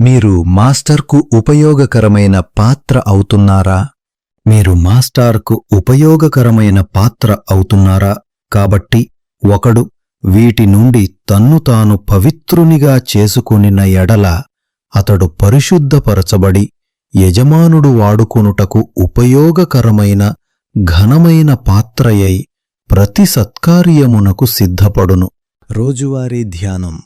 మీరు మాస్టర్కు ఉపయోగకరమైన పాత్ర అవుతున్నారా? మీరు మాస్టార్కు ఉపయోగకరమైన పాత్ర అవుతున్నారా? కాబట్టి ఒకడు వీటి నుండి తన్ను తాను పవిత్రునిగా చేసుకొనిన ఎడల అతడు పరిశుద్ధపరచబడి యజమానుడు వాడుకొనుటకు ఉపయోగకరమైన ఘనమైన పాత్రయై ప్రతి సత్కార్యమునకు సిద్ధపడును. రోజువారీ ధ్యానం.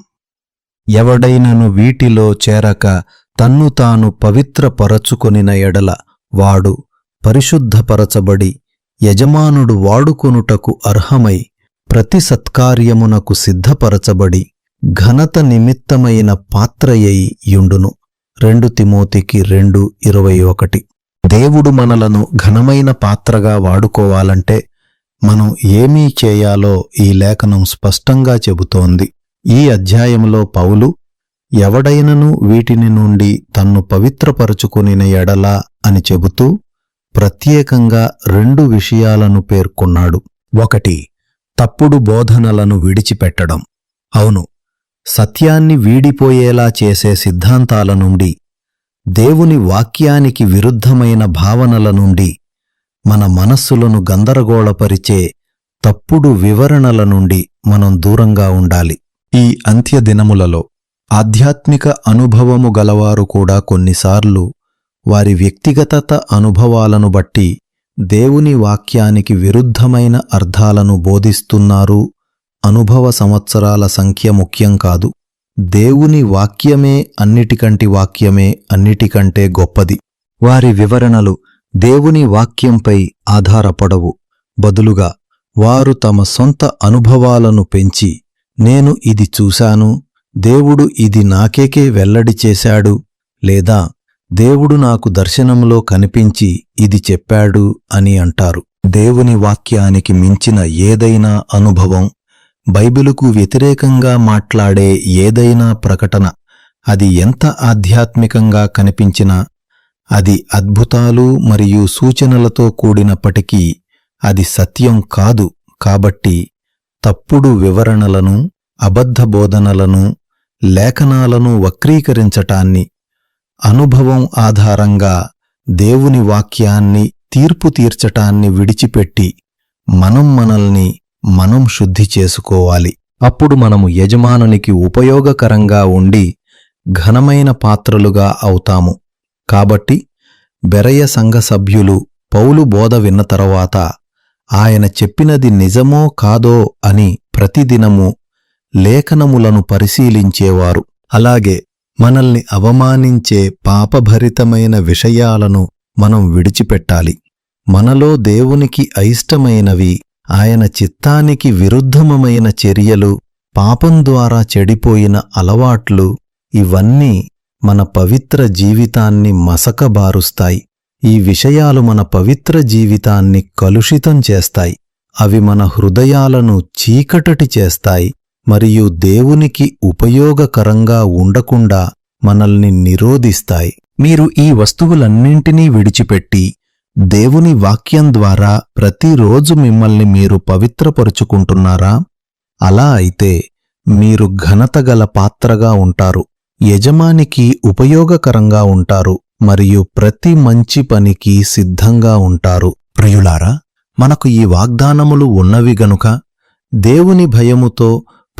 ఎవడైనను వీటిలో చేరక తన్ను తాను పవిత్రపరచుకొనిన ఎడల వాడు పరిశుద్ధపరచబడి యజమానుడు వాడుకొనుటకు అర్హమై ప్రతి సత్కార్యమునకు సిద్ధపరచబడి ఘనత నిమిత్తమైన పాత్రయై యుండును. రెండు తిమోతికి రెండు ఇరవై ఒకటి. దేవుడు మనలను ఘనమైన పాత్రగా వాడుకోవాలంటే మనం ఏమీ చేయాలో ఈ లేఖనం స్పష్టంగా చెబుతోంది. ఈ అధ్యాయంలో పౌలు ఎవడైనను వీటిని నుండి తన్ను పవిత్రపరచుకునిన ఎడలా? అని చెబుతూ ప్రత్యేకంగా రెండు విషయాలను పేర్కొన్నాడు. ఒకటి తప్పుడు బోధనలను విడిచిపెట్టడం. అవును సత్యాన్ని వీడిపోయేలా చేసే సిద్ధాంతాల నుండి దేవుని వాక్యానికి విరుద్ధమైన భావనల నుండి మన మనస్సులను గందరగోళపరిచే తప్పుడు వివరణల నుండి మనం దూరంగా ఉండాలి. ఈ అంత్యదినములలో ఆధ్యాత్మిక అనుభవము గలవారు కూడా కొన్నిసార్లు వారి వ్యక్తిగతత అనుభవాలను బట్టి దేవుని వాక్యానికి విరుద్ధమైన అర్థాలను బోధిస్తున్నారు. అనుభవ సంవత్సరాల సంఖ్య ముఖ్యం కాదు. దేవుని వాక్యమే అన్నిటికంటి వాక్యమే అన్నిటికంటే గొప్పది. వారి వివరణలు దేవుని వాక్యంపై ఆధారపడవు. బదులుగా వారు తమ సొంత అనుభవాలను పెంచి నేను ఇది చూశాను. దేవుడు ఇది నాకేకే వెల్లడి చేశాడు. లేదా దేవుడు నాకు దర్శనంలో కనిపించి ఇది చెప్పాడు అని అంటారు. దేవుని వాక్యానికి మించిన ఏదైనా అనుభవం బైబిలుకు వ్యతిరేకంగా మాట్లాడే ఏదైనా ప్రకటన అది ఎంత ఆధ్యాత్మికంగా కనిపించినా అది అద్భుతాలు మరియు సూచనలతో కూడినప్పటికీ అది సత్యం కాదు కాబట్టి తప్పుడు వివరణలను అబద్ధ బోధనలను లేఖనాలను వక్రీకరించటాన్ని అనుభవం ఆధారంగా దేవుని వాక్యాన్ని తీర్పు తీర్చటాన్ని విడిచిపెట్టి మనం మనల్ని మనం శుద్ధి చేసుకోవాలి. అప్పుడు మనము యజమానునికి ఉపయోగకరంగా ఉండి ఘనమైన పాత్రలుగా అవుతాము. కాబట్టి బెరయ సంఘ సభ్యులు పౌలు బోధ విన్న తరువాత ఆయన చెప్పినది నిజమో కాదో అని ప్రతిదినము లేఖనములను పరిశీలించేవారు. అలాగే మనల్ని అవమానించే పాపభరితమైన విషయాలను మనం విడిచిపెట్టాలి. మనలో దేవునికి అయిష్టమైనవి ఆయన చిత్తానికి విరుద్ధమమైన చర్యలు పాపం ద్వారా చెడిపోయిన అలవాట్లు ఇవన్నీ మన పవిత్ర జీవితాన్ని మసకబారుస్తాయి. ఈ విషయాలు మన పవిత్ర జీవితాన్ని కలుషితం చేస్తాయి. అవి మన హృదయాలను చీకటటి చేస్తాయి. మరియు దేవునికి ఉపయోగకరంగా ఉండకుండా మనల్ని నిరోధిస్తాయి. మీరు ఈ వస్తువులన్నింటినీ విడిచిపెట్టి దేవుని వాక్యం ద్వారా ప్రతిరోజు మిమ్మల్ని మీరు పవిత్రపరుచుకుంటున్నారా? అలా అయితే మీరు ఘనతగల పాత్రగా ఉంటారు యజమానికి ఉపయోగకరంగా ఉంటారు మరియు ప్రతి మంచి పనికి సిద్ధంగా ఉంటారు. ప్రియులారా మనకు ఈ వాగ్దానములు ఉన్నవి గనుక దేవుని భయముతో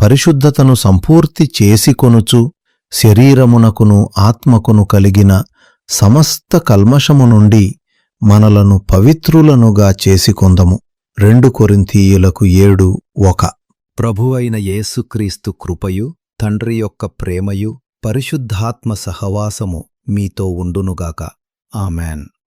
పరిశుద్ధతను సంపూర్తి చేసికొనుచు శరీరమునకును ఆత్మకును కలిగిన సమస్త కల్మషము నుండి మనలను పవిత్రులనుగా చేసికొందము రెండు కొరింథీయులకు ఏడు ఒక. ప్రభువైన యేసుక్రీస్తు కృపయు తండ్రి యొక్క ప్రేమయు పరిశుద్ధాత్మ సహవాసము మీతో ఉండునుగాక. ఆమెన్.